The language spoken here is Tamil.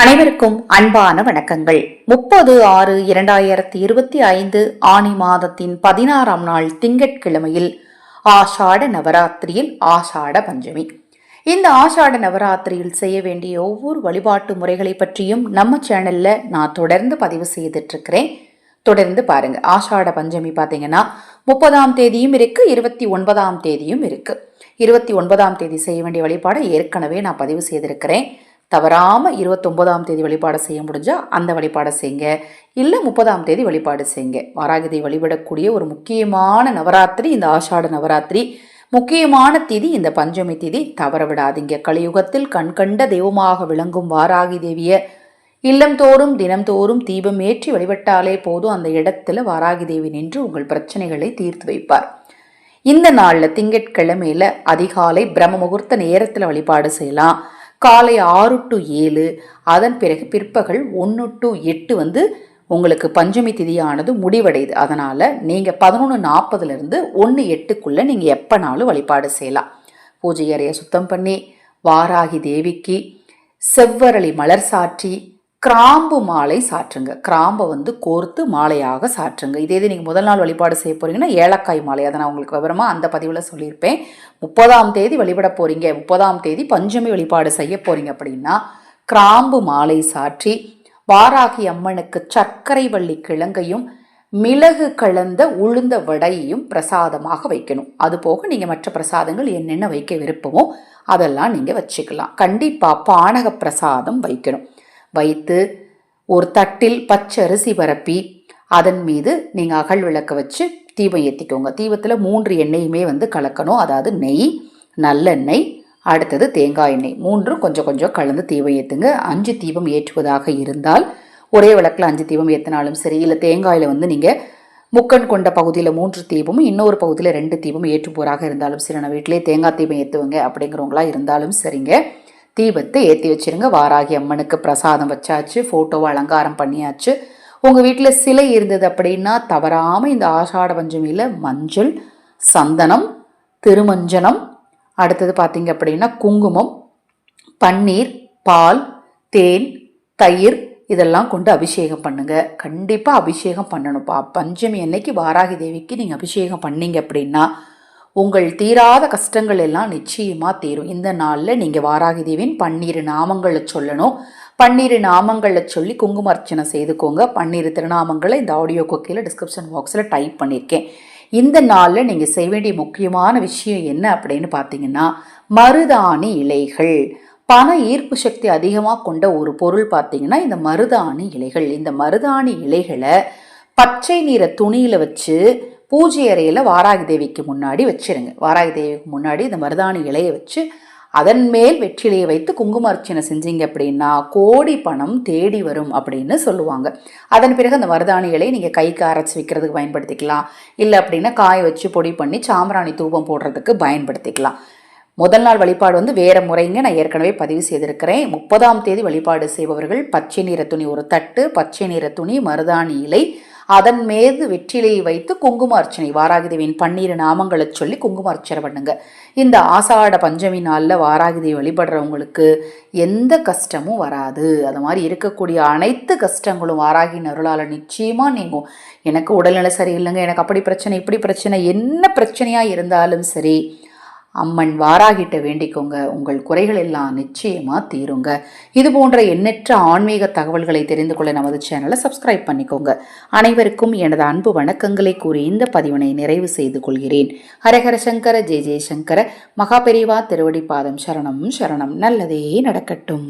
அனைவருக்கும் அன்பான வணக்கங்கள். முப்பது ஆறு இரண்டாயிரத்தி இருபத்தி ஐந்து ஆணி மாதத்தின் பதினாறாம் நாள் திங்கட்கிழமையில் ஆஷாட நவராத்திரியில் ஆஷாட பஞ்சமி. இந்த ஆஷாட நவராத்திரியில் செய்ய வேண்டிய ஒவ்வொரு வழிபாட்டு முறைகளை பற்றியும் நம்ம சேனல்ல நான் தொடர்ந்து பதிவு செய்துட்டு இருக்கிறேன் தொடர்ந்து பாருங்க. ஆஷாட பஞ்சமி பார்த்தீங்கன்னா முப்பதாம் தேதியும் இருக்கு இருபத்தி ஒன்பதாம் தேதியும் இருக்கு. இருபத்தி ஒன்பதாம் தேதி செய்ய வேண்டிய வழிபாடை ஏற்கனவே நான் பதிவு செய்திருக்கிறேன். தவறாமல் இருபத்தொம்போதாம் தேதி வழிபாடு செய்ய முடிஞ்சால் அந்த வழிபாடை செய்யுங்க இல்லை முப்பதாம் தேதி வழிபாடு செய்யுங்க வாராகிதை வழிபடக்கூடிய ஒரு முக்கியமான நவராத்திரி இந்த ஆஷாட நவராத்திரி. முக்கியமான திதி இந்த பஞ்சமி திதி. தவற விடாதீங்க. கலியுகத்தில் கண்கண்ட தெய்வமாக விளங்கும் வாராகி தேவிய இல்லம் தோறும் தினம்தோறும் தீபம் ஏற்றி வழிபட்டாலே போதும். அந்த இடத்துல வாராகி தேவி நின்று உங்கள் பிரச்சனைகளை தீர்த்து வைப்பார். இந்த நாளில் திங்கட்கிழமையில் அதிகாலை பிரம்ம முகூர்த்த நேரத்தில் வழிபாடு செய்யலாம். காலை ஆறு டு ஏழு அதன் பிறகு பிற்பகல் ஒன்று டு எட்டு வந்து உங்களுக்கு பஞ்சமி திதியானது முடிவடையுது. அதனால் நீங்கள் பதினொன்று நாற்பதுலேருந்து ஒன்று எட்டுக்குள்ளே நீங்கள் எப்போனாலும் வழிபாடு செய்யலாம். பூஜை அறையை சுத்தம் பண்ணி வாராகி தேவிக்கு செவ்வரளி மலர் சாற்றி கிராம்பு மாலை சாற்றுங்க. கிராம்பை வந்து கோர்த்து மாலையாக சாற்றுங்க. இதே இது நீங்கள் முதல் நாள் வழிபாடு செய்ய போகிறீங்கன்னா ஏலக்காய் மாலை. அதை நான் உங்களுக்கு விவரமாக அந்த பதிவில் சொல்லியிருப்பேன். முப்பதாம் தேதி வழிபட போகிறீங்க முப்பதாம் தேதி பஞ்சமி வழிபாடு செய்ய போகிறீங்க அப்படின்னா கிராம்பு மாலை சாற்றி வாராகி அம்மனுக்கு சர்க்கரை வள்ளி கிழங்கையும் மிளகு கலந்த உளுந்த வடையையும் பிரசாதமாக வைக்கணும். அது போக நீங்கள் மற்ற பிரசாதங்கள் என்னென்ன வைக்க விருப்பமோ அதெல்லாம் நீங்கள் வச்சுக்கலாம். கண்டிப்பாக பானக பிரசாதம் வைக்கணும். வைத்து ஒரு தட்டில் பச்சரிசி பரப்பி அதன் மீது நீங்கள் அகல் விளக்க வச்சு தீபம் ஏற்றிக்கோங்க தீபத்தில் மூன்று எண்ணெயுமே வந்து கலக்கணும். அதாவது நெய் நல்லெண்ணெய் அடுத்தது தேங்காய் எண்ணெய். மூன்றும் கொஞ்சம் கொஞ்சம் கலந்து தீபம் ஏற்றுங்க அஞ்சு தீபம் ஏற்றுவதாக இருந்தால் ஒரே விளக்கில் அஞ்சு தீபம் ஏற்றினாலும் சரி. இல்லை தேங்காயில் வந்து நீங்கள் முக்கன் கொண்ட பகுதியில் மூன்று தீபமும் இன்னொரு பகுதியில் ரெண்டு தீபம் ஏற்றுப்போராக இருந்தாலும் சரி. நான் வீட்டிலே தேங்காய் தீபம் ஏற்றுவங்க அப்படிங்கிறவங்களா இருந்தாலும் சரிங்க. தீபத்தை ஏற்றி வச்சிருங்க. வாராகி அம்மனுக்கு பிரசாதம் வச்சாச்சு ஃபோட்டோவை அலங்காரம் பண்ணியாச்சு. உங்கள் வீட்டில் சிலை இருந்தது அப்படின்னா தவறாமல் இந்த ஆஷாட பஞ்சமியில் மஞ்சள் சந்தனம் திருமஞ்சனம் அடுத்தது பார்த்தீங்க அப்படின்னா குங்குமம் பன்னீர் பால் தேன் தயிர் இதெல்லாம் கொண்டு அபிஷேகம் பண்ணுங்கள் கண்டிப்பாக அபிஷேகம் பண்ணணும்ப்பா பஞ்சமி அன்னைக்கு வாராகி தேவிக்கு நீங்கள் அபிஷேகம் பண்ணீங்க அப்படின்னா உங்கள் தீராத கஷ்டங்கள் எல்லாம் நிச்சயமாக தீரும். இந்த நாளில் நீங்கள் வாராகி தேவின் பன்னீர் நாமங்களை சொல்லணும். பன்னீர் நாமங்களை சொல்லி குங்கும அர்ச்சனை செய்துக்கோங்க. பன்னீர் திருநாமங்களை இந்த ஆடியோ கொக்கையில் டிஸ்கிரிப்ஷன் பாக்ஸில் டைப் பண்ணியிருக்கேன் இந்த நாளில் நீங்கள் செய்ய வேண்டிய முக்கியமான விஷயம் என்ன அப்படின்னு பார்த்தீங்கன்னா மருதாணி இலைகள். பண ஈர்ப்பு சக்தி அதிகமாக கொண்ட ஒரு பொருள் பார்த்தீங்கன்னா இந்த மருதாணி இலைகள். இந்த மருதாணி இலைகளை பச்சை நிற துணியில் வச்சு பூஜை அறையில் வாராகி தேவிக்கு முன்னாடி வச்சிருங்க. வாராகி தேவிக்கு முன்னாடி இந்த மருதாணி இலையை வச்சு அதன் மேல் வெற்றிலையை வைத்து குங்கும அர்ச்சனை செஞ்சீங்க அப்படின்னா கோடி பணம் தேடி வரும் அப்படின்னு சொல்லுவாங்க. அதன் பிறகு அந்த மருதாணி இலையை நீங்கள் கைக்கு அரைச்சி வைக்கிறதுக்கு பயன்படுத்திக்கலாம். இல்லை அப்படின்னா காய வச்சு பொடி பண்ணி சாம்பிராணி தூபம் போடுறதுக்கு பயன்படுத்திக்கலாம். முதல் நாள் வழிபாடு வந்து வேறு முறைங்க. நான் ஏற்கனவே பதிவு செய்திருக்கிறேன். முப்பதாம் தேதி வழிபாடு செய்பவர்கள் பச்சை நிற துணி ஒரு தட்டு பச்சை நிற துணி மருதாணி இலை அதன் மீது வெற்றிலையை வைத்து குங்கும அர்ச்சனை வாராகிதேவியின் பன்னீர் நாமங்களை சொல்லி குங்கும அர்ச்சனை பண்ணுங்க. இந்த ஆசாட பஞ்சமி நாளில் வாராகிதேவி வழிபடுறவங்களுக்கு எந்த கஷ்டமும் வராது. அது மாதிரி இருக்கக்கூடிய அனைத்து கஷ்டங்களும் வாராகி நருளால் நிச்சயமாக நீங்கும். எனக்கு உடல்நிலை சரியில்லைங்க எனக்கு அப்படி பிரச்சனை இப்படி பிரச்சனை என்ன பிரச்சனையாக இருந்தாலும் சரி அம்மன் வாராகிட்ட வேண்டிக்கோங்க. உங்கள் குறைகள் எல்லாம் நிச்சயமாக தீருங்க. இது போன்ற எண்ணற்ற ஆன்மீக தகவல்களை தெரிந்து கொள்ள நமது சேனலை சப்ஸ்கிரைப் பண்ணிக்கோங்க. அனைவருக்கும் எனது அன்பு வணக்கங்களை கூறி இந்த பதிவினை நிறைவு செய்து கொள்கிறேன். ஹரஹர சங்கர ஜெய ஜெயசங்கர மகாபெரிவா திருவடி பாதம் சரணம் சரணம். நல்லதே நடக்கட்டும்.